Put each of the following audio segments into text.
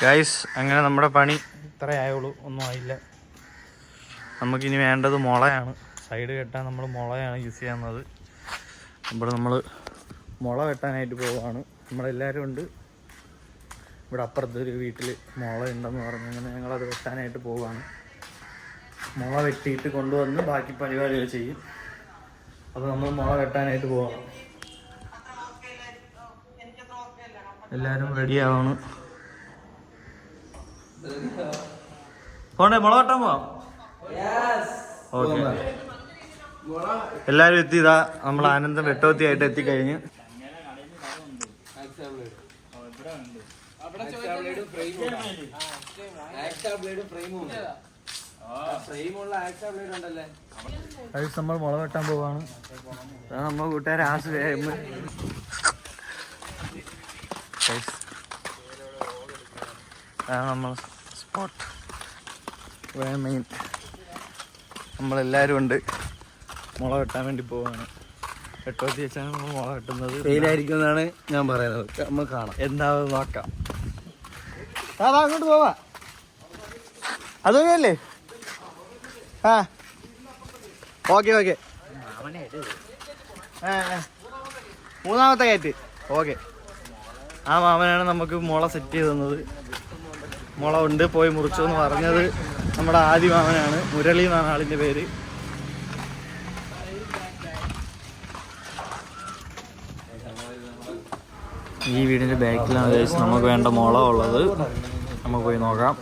Guys അങ്ങനെ നമ്മുടെ പണി ഇത്ര ആയുള്ളൂ. ഒന്നും ആയില്ല. നമുക്കിനി വേണ്ടത് മുളയാണ്. സൈഡ് കെട്ടാൻ നമ്മൾ മുളയാണ് യൂസ് ചെയ്യുന്നത് ഇവിടെ നമ്മൾ മുള വെട്ടാനായിട്ട് പോവാണ്. നമ്മളെല്ലാവരും ഉണ്ട്. ഇവിടെ അപ്പുറത്തെ ഒരു വീട്ടിൽ മുള ഉണ്ടെന്ന് പറഞ്ഞു. അങ്ങനെ ഞങ്ങളത് വെട്ടാനായിട്ട് പോവുകയാണ് മുള വെട്ടിയിട്ട് കൊണ്ടുവന്ന് ബാക്കി പരിപാടികൾ ചെയ്യും. അപ്പോൾ നമ്മൾ മുള വെട്ടാനായിട്ട് പോവാണ്. എല്ലാവരും റെഡിയാവണം പോണ്ടേ മുള വെട്ടാൻ പോവാം? ഓക്കെ. എല്ലാരും എത്തിയതാ നമ്മൾ ആനന്ദം വെട്ടോത്തി ആയിട്ട് എത്തിക്കഴിഞ്ഞ് നമ്മൾ മുള വെട്ടാൻ പോവാണ്. നമ്മ നമ്മൾ കൂട്ടുകാരെ ആസ് വേഗം നമ്മൾ സ്പോട്ട് മെയിൻ നമ്മളെല്ലാവരും ഉണ്ട്. മുള വെട്ടാൻ വേണ്ടി പോവാണ്. വെട്ടോത്തി വെച്ചാണ് നമ്മൾ മുള വെട്ടുന്നത്. ഫെയിലായിരിക്കും എന്നാണ് ഞാൻ പറയുന്നത്. നമ്മൾ കാണാം. എന്താവും നോക്കാം. അതാ അങ്ങോട്ട് പോവാ. അതൊക്കെയല്ലേ ആ. Okay okay. മൂന്നാമത്തെ കയറ്റ്. ഓക്കെ. ആ മാമനാണ് നമുക്ക് മുള സെറ്റ് ചെയ്ത് തന്നത്. മുള ഉണ്ട് പോയി മുറിച്ചു എന്ന് പറഞ്ഞത് നമ്മുടെ ആദ്യ മാമനാണ്. മുരളി എന്നാണ് ആളിന്റെ പേര്. ഈ വീടിന്റെ ബാക്കിലാണ് നമുക്ക് വേണ്ട മുള ഉള്ളത്. നമുക്ക് പോയി നോക്കാം.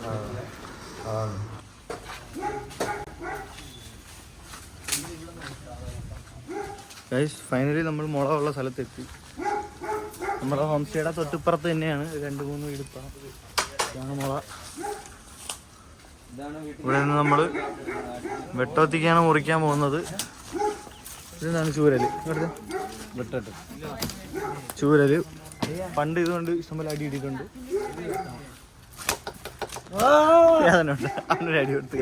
ഗൈസ് ഫൈനലി നമ്മൾ മുള ഉള്ള സ്ഥലത്തെത്തി. നമ്മുടെ ഹോം സ്റ്റേയുടെ തൊട്ടിപ്പുറത്ത് തന്നെയാണ്. രണ്ട് മൂന്ന് ഇതാണ് മുള. ഇവിടെ നിന്ന് നമ്മൾ വെട്ടോത്തിക്കാണ് മുറിക്കാൻ പോകുന്നത്. ഇതെന്താണ് ചൂരൽ? വിട്ടിട്ട്. ചൂരൽ. പണ്ട് ഇതുകൊണ്ട് ഇഷ്ടംപോലെ അടി ഇടിയിട്ടുണ്ട്. വേദനയുണ്ട് അവനൊരു അടി കൊടുത്ത്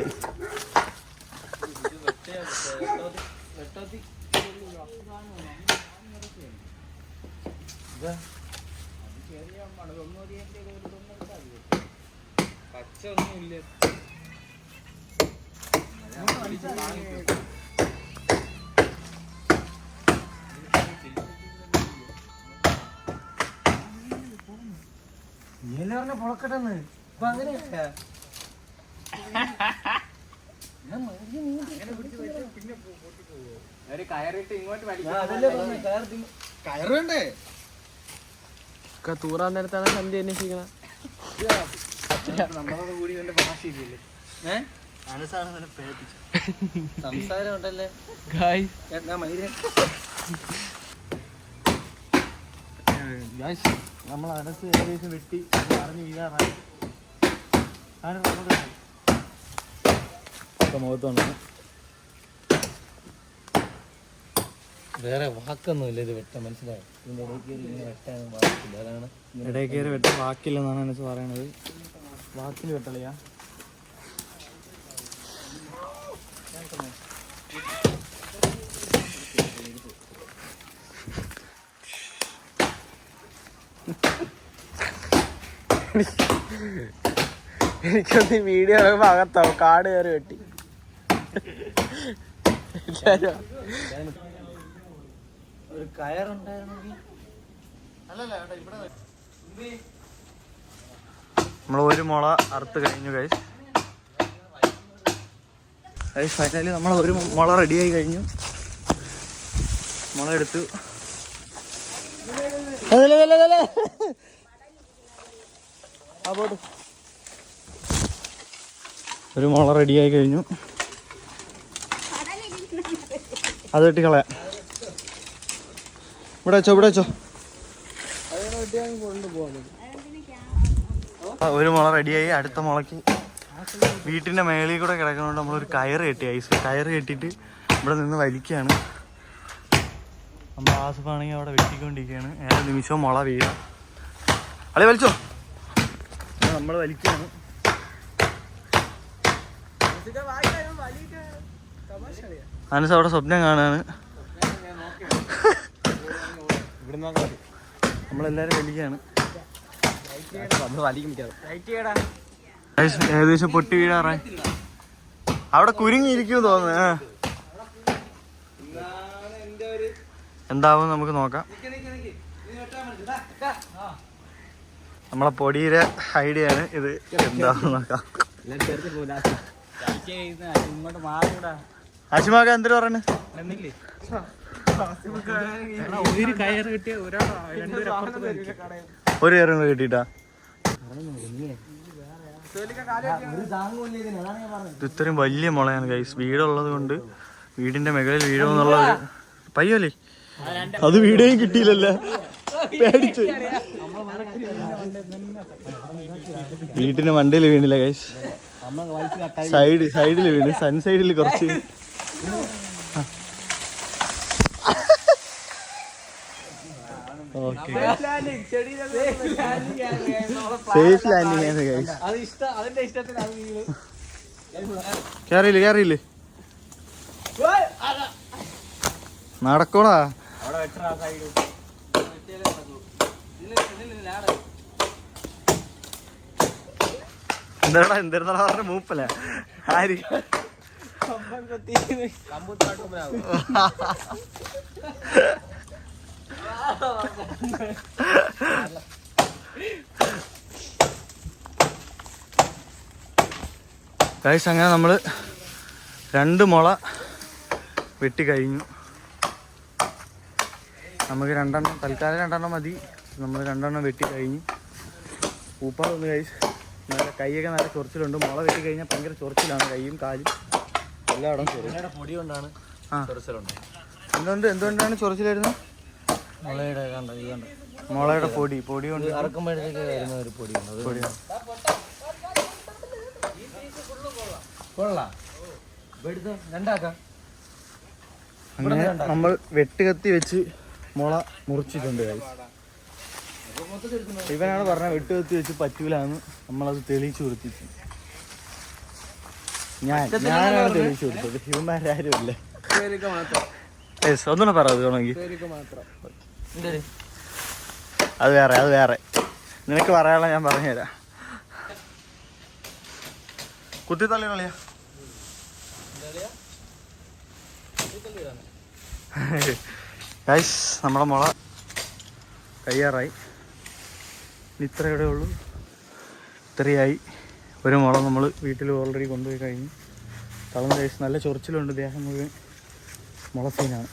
കൈ പൊളക്കട്ടെന്ന്. ഇപ്പൊ അങ്ങനെയല്ല കയറണ്ടേ? തൂറാൻ നേരത്താണ് സന്ധ്യ അന്വേഷിക്കണം നമ്മളോട് കൂടി ഇവന്റെ അനസ് ഏകദേശം വെട്ടി അറിഞ്ഞ് വീഴാറായി വേറെ വാക്കൊന്നുമില്ല ഇത് വെട്ട മനസ്സിലായോ? ഇതിന്റെ ഇടയ്ക്ക് ഇങ്ങനെ വെട്ടാൻ വാക്കില്ല അതാണ് ഇടയിൽ കയറി വെട്ടാൻ വാക്കില്ലെന്നാണ് അനസ് പറയണത് വാക്കിൽ വെട്ടളിയാ എനിക്കൊന്ന് വീഡിയോ അകത്താവും കാട് കയറി വെട്ടി. ഒരു കയറുണ്ടായിരുന്നെങ്കിൽ നമ്മൾ ഒരു മുള അറുത്ത് കഴിഞ്ഞു കഴിച്ച് ഫൈനലി നമ്മൾ ഒരു മുള റെഡിയായി കഴിഞ്ഞു. മുള എടുത്തു. ഒരു മുള റെഡിയായി കഴിഞ്ഞു. അത് വെട്ടി കളയാം. ഇവിടെ വെച്ചോ ഇവിടെ വെച്ചോ. ആ, ഒരു മുള റെഡിയായി അടുത്ത മുളയ്ക്ക് വീട്ടിന്റെ മേളിൽ കൂടെ കിടക്കുന്നതുകൊണ്ട് നമ്മളൊരു കയർ കെട്ടി ഐസ് കയർ കെട്ടിയിട്ട് ഇവിടെ നിന്ന് വലിക്കുകയാണ് നമ്മൾ ആസിഫാണെങ്കിൽ അവിടെ വെട്ടിക്കൊണ്ടിരിക്കുകയാണ്. ഏറെ നിമിഷവും മുള വീഴാം അളി വലിച്ചോ. നമ്മൾ വലിക്കുകയാണ്. അനസ് അവിടെ സ്വപ്നം കാണാണ്. നമ്മളെല്ലാവരും വലിക്കുകയാണ്. ഏകദേശം പൊട്ടി വീഴാറേ അവിടെ കുരുങ്ങിയിരിക്കും തോന്നുന്നു. എന്താവും നമുക്ക് നോക്കാം. നമ്മളെ പൊടിയുടെ ഐഡിയ ആണ് ഇത്. എന്താവും നോക്കാം. ആശിമാക്ക എന്തിനു പറഞ്ഞു കയറ് കിട്ടിയ ഒരാൾ ഒരു കയറും കിട്ടിട്ടാ ഇത് ഇത്രയും വലിയ മുളയാണ് ഗൈസ് വീടുള്ളത് കൊണ്ട് വീടിന്റെ മുകളിൽ വീഴുമെന്നുള്ളത് പയ്യോലേ. അത് വീടേയും കിട്ടിയില്ലല്ലേ. പേടിച്ച്. വീട്ടിന്റെ മണ്ടയിൽ വീണില്ല ഗൈസ് സൈഡ് സൈഡിൽ വീണ്. സൺ സൈഡിൽ കുറച്ച് ഓക്കെ സേഫ് ലാൻഡിങ് കേറിയില്ലേ കേറിയില്ലേ? നടക്കോടാ. അവിടെ വെട്ടാ സൈഡ് എന്താടാ എന്തിരുന്നാ പറഞ്ഞ മൂപ്പല്ല? ആര്? ഗൈസ് അങ്ങനെ നമ്മൾ രണ്ട് മുള വെട്ടി കഴിഞ്ഞു. നമുക്ക് രണ്ടെണ്ണം തൽക്കാലം രണ്ടെണ്ണം മതി. നമ്മൾ രണ്ടെണ്ണം വെട്ടി കഴിഞ്ഞു. ഊപ്പാറൊന്ന് കഴിച്ച് നല്ല കൈയൊക്കെ നല്ല ചൊറിച്ചിലുണ്ട്. മുള വെട്ടി കഴിഞ്ഞാൽ ഭയങ്കര ചൊറിച്ചിലാണ് കൈയും കാലും. എല്ലായിടം പൊടി കൊണ്ടാണ് ആ. ചൊറിച്ചിലുണ്ട് എന്തുകൊണ്ട് എന്തുകൊണ്ടാണ് ചൊറിച്ചിലായിരുന്നു മുളയുടെ കണ്ട ഈ കണ്ട? മുളയുടെ പൊടി പൊടി കൊണ്ട് ഇറക്കുമ്പോഴത്തേക്ക് വരുന്ന ഒരു പൊടിയുണ്ട് അത് പൊടി കൊള്ളാം. എടുത്ത് രണ്ടാക്കാം. അങ്ങനെ നമ്മൾ വെട്ടുകത്തി വെച്ച് മുള മുറിച്ചിട്ടുണ്ട്. ഇവനാണ് പറഞ്ഞ വെട്ടുകത്തി വെച്ച് പറ്റൂലെന്ന് നമ്മളത് തെളിയിച്ചു കൊടുത്തിട്ട്. ഞാൻ ഞാനാണ് തെളിയിച്ചു കൊടുത്തത്. ഇവന്മാരാരും അല്ലേ ഒന്നുകൂടെ പറയാം വേണമെങ്കിൽ. അത് വേറെ അത് വേറെ. നിനക്ക് പറയാനുള്ള ഞാൻ പറഞ്ഞുതരാം. കുത്തിത്തള്ളി കളിയാ. ഗൈസ് നമ്മളെ മുള കയ്യാറായി ഇത്രയുടെ ഉള്ളൂ. ഇത്രയായി. ഒരു മുള നമ്മൾ വീട്ടിൽ ഓൾറെഡി കൊണ്ടുപോയി കഴിഞ്ഞു. തളർന്ന കഴിച്ച് നല്ല ചൊറിച്ചിലുണ്ട്. ദേഹം മുഴുവൻ മുള സീനാണ്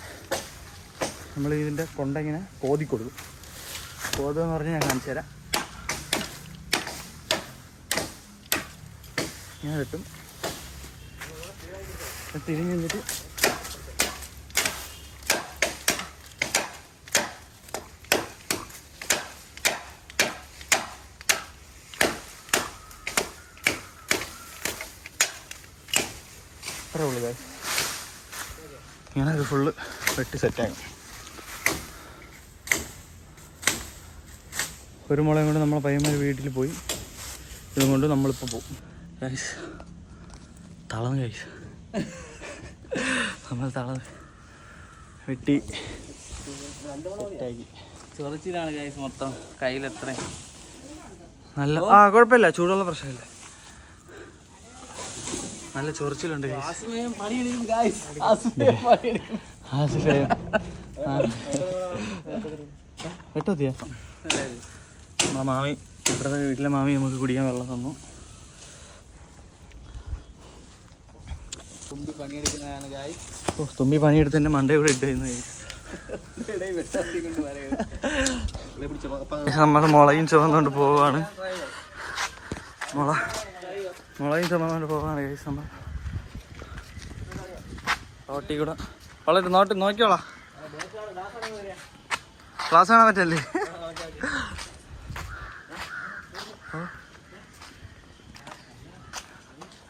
നമ്മൾ ഇതിന്റെ കൊണ്ട ഇങ്ങനെ കോതി കൊടുക്കും. കോതുക എന്ന് പറഞ്ഞാൽ ഞാൻ കാണിച്ചു തരാം. ഇങ്ങനെ കിട്ടും തിരിഞ്ഞ് നിന്നിട്ട്. ഇങ്ങനെ ഇത് ഫുള്ള് വെട്ടി സെറ്റാകും ഒരു മുളയും കൊണ്ട് നമ്മളെ പയ്യന്മാർ വീട്ടിൽ പോയി. ഇതും കൊണ്ട് നമ്മളിപ്പോൾ പോകും ഗൈസ് തളന്ന് ഗൈസ് നമ്മൾ തളന്ന് വെട്ടി. ചൊറിച്ചിലാണ് ഗൈസ് മൊത്തം. കയ്യിൽ എത്ര നല്ല ആ കുഴപ്പമില്ല. ചൂടുള്ള പ്രശ്നമില്ല. നല്ല ചൊറിച്ചിലുണ്ട് ആസിഫേ വെട്ടത്തിയ? നമ്മളെ മാമി ഇവിടുത്തെ വീട്ടിലെ മാമി നമുക്ക് കുടിക്കാൻ വെള്ളം തന്നു. തുമ്പി പണിയെടുക്കുന്നതാണ് ഗൈസ് ഓ തുമ്പി പണിയെടുത്ത് എന്റെ മണ്ടേ ഇവിടെ ഇട്ടിരുന്നു നമ്മുടെ മുളയും ചുമന്നുകൊണ്ട് പോവാണ്. മുള മുളയും ചുമന്നുകൊണ്ട് പോവാണ് കൈസ് നമ്മൾ. റോട്ടി കൂടെ. വളരെ നോട്ട് നോക്കിയോളാം ക്ലാസ് കാണാൻ പറ്റല്ലേ.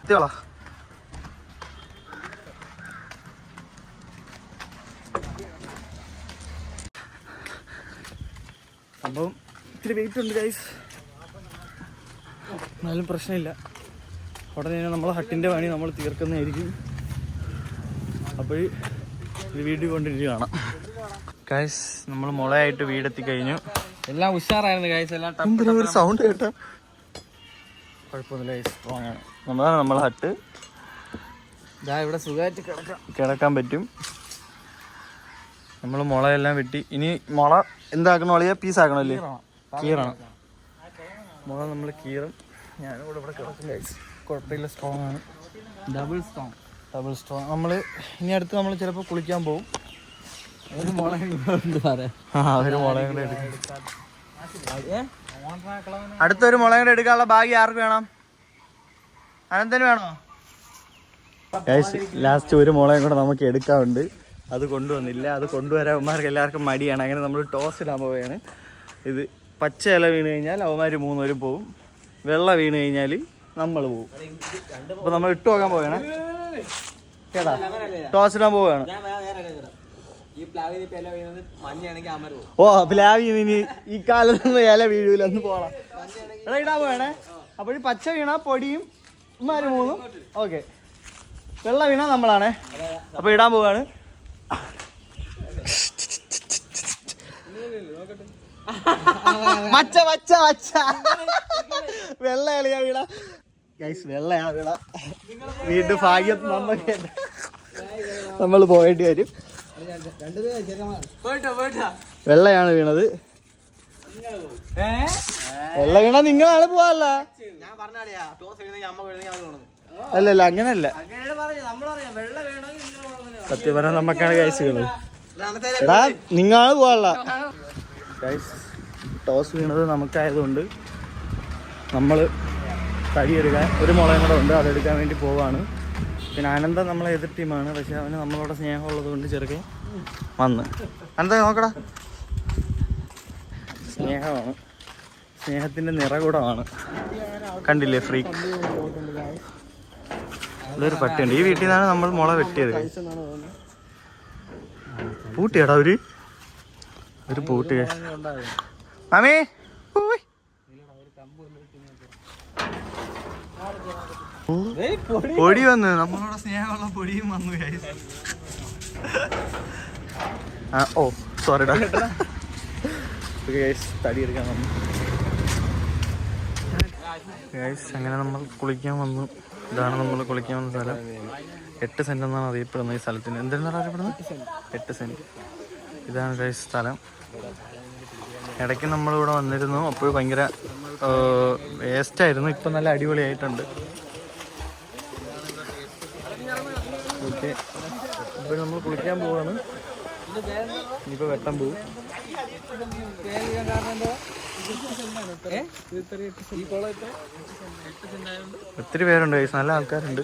എത്തിയോളാ സംഭവം ഇത്തിരി വെയിറ്റ് ഉണ്ട് ഗൈസ് എന്നാലും പ്രശ്നമില്ല. ഉടനെ നമ്മൾ ഹട്ടിന്റെ പണി നമ്മൾ തീർക്കുന്നതായിരിക്കും. അപ്പോൾ ഇത് വീട്ടിൽ കാണാം ഗൈസ് നമ്മൾ മുളയായിട്ട് വീടെത്തി കഴിഞ്ഞു എല്ലാം ഉഷാറായിരുന്നു ഗൈസ് എല്ലാം സൗണ്ട് കേട്ടാ? കുഴപ്പമൊന്നുമില്ല സ്ട്രോങ് ആണ് നമ്മളാണ് നമ്മളെ ഹട്ട്. ഇതാ ഇവിടെ സുഖമായിട്ട് കിടക്കാം. കിടക്കാൻ പറ്റും. നമ്മൾ മുളയെല്ലാം വെട്ടി. ഇനി മുള എന്താക്കണം അളിയ? പീസ് ആക്കണം അല്ലേ? കീറണം. മുള നമ്മൾ കീറും. ഞാനും കൂടെ ഇവിടെ കിടക്കും. കുഴപ്പമില്ല സ്ട്രോങ് ആണ്. ഡബിൾ സ്ട്രോങ് ഡബിൾ സ്ട്രോങ് നമ്മൾ ഇനി അടുത്ത് നമ്മൾ ചിലപ്പോൾ കുളിക്കാൻ പോകും ഒരു മുള പറയാ ആ ഒരു മുളയും കൂടെ എടുക്കും. അടുത്തൊരു മുളക് കൂടെ എടുക്കാനുള്ള ഭാഗ്യം ആർക്ക് വേണം? അനന്തന് വേണോ? ലാസ്റ്റ് ഒരു മുളകും കൂടെ നമുക്ക് എടുക്കാറുണ്ട് അത് കൊണ്ടുവന്നില്ല. അത് കൊണ്ടുവരാൻ അവന്മാർക്ക് എല്ലാവർക്കും മടിയാണ്. അങ്ങനെ നമ്മൾ ടോസ് ഇടാൻ പോവുകയാണ്. ഇത് പച്ച ഇല വീണ് കഴിഞ്ഞാൽ അവന്മാർ മൂന്നുപേരും പോവും. വെള്ള വീണ് കഴിഞ്ഞാൽ നമ്മൾ പോവും. അപ്പോൾ നമ്മൾ ഇട്ട് നോക്കാൻ പോവുകയാണ്. കേട്ടാ ടോസ് ഇടാൻ പോവുകയാണ്. ഓ പ്ലാവി ഇനി ഈ കാലത്തൊന്നും ഇല വീഴൂല ഒന്ന് പോണം. എടാ ഇടാ പോയണേ അപ്പോൾ ഈ പച്ച വീണ പൊടിയും ഇമാര് മൂന്നും. ഓക്കെ. വെള്ള വീണ നമ്മളാണേ. അപ്പൊ ഇടാൻ പോവാണ്. മച്ച മച്ച മച്ച വെള്ള ഇളയാ വീണ. ഗൈസ് വെള്ളയാ വീണ. വീണ്ടും ഭാഗ്യം നമ്മൾ നമ്മൾ പോയേണ്ടി വരും. വെള്ളയാണ് വീണത്. വെള്ള വീണ നിങ്ങളാണ് പോവാല്ല അല്ലല്ല അങ്ങനല്ല. അങ്ങനെ പറഞ്ഞു നമ്മളറിയാം വെള്ള വേണമെങ്കിൽ നിങ്ങൾ പറഞ്ഞു സത്യം പറഞ്ഞാൽ നമ്മക്കാണ് കൈസ് വീണത് എടാ നിങ്ങളാണ് പോവാല്ല ഗൈസ് ടോസ് വീണത് നമുക്കായതുകൊണ്ട് നമ്മൾ കഴിയെടുക്കാൻ ഒരു മുളയും കൂടെ ഉണ്ട്. അതെടുക്കാൻ വേണ്ടി പോവാണ്. പിന്നെ അനന്ത നമ്മളെ എതിർ ടീമാണ്. പക്ഷെ അവന് നമ്മളോട് സ്നേഹമുള്ളത് കൊണ്ട് ചെറുക്കൻ വന്ന്. അനന്ത നോക്കടാ. സ്നേഹമാണ്. സ്നേഹത്തിന്റെ നിറകൂടമാണ്. കണ്ടില്ലേ ഫ്രീ ഇതൊരു പട്ടിയുണ്ട്. ഈ വീട്ടിൽ നിന്നാണ് നമ്മൾ മുള വെട്ടിയത്. പൂട്ടിയടാ ഒരു. ഒരു പൂട്ടി. മാമി ഉയ്. പൊടി വന്നു. നമ്മളോട് സ്നേഹമുള്ള പൊടിയും വന്നു ഓ സോറി തടി എടുക്കാൻ വന്നു. അങ്ങനെ നമ്മൾ കുളിക്കാൻ വന്നു. ഇതാണ് നമ്മൾ കുളിക്കാൻ വന്ന സ്ഥലം. എട്ട് സെന്റ് എന്നാണ് അറിയപ്പെടുന്നത് ഈ സ്ഥലത്തിന്. എന്തെന്നാണ് അറിയപ്പെടുന്നത്? എട്ട് സെന്റ്. ഇതാണ് സ്ഥലം. ഇടയ്ക്ക് നമ്മളിവിടെ വന്നിരുന്നു. അപ്പോൾ ഭയങ്കര വേസ്റ്റ് ആയിരുന്നു. ഇപ്പം നല്ല അടിപൊളിയായിട്ടുണ്ട്. ഓക്കെ. ഇപ്പൊ നമ്മൾ കുളിക്കാൻ പോവാണ്. ഇനിയിപ്പോൾ വെട്ടം പോവും. ഒത്തിരി പേരുണ്ട്. നല്ല ആൾക്കാരുണ്ട്.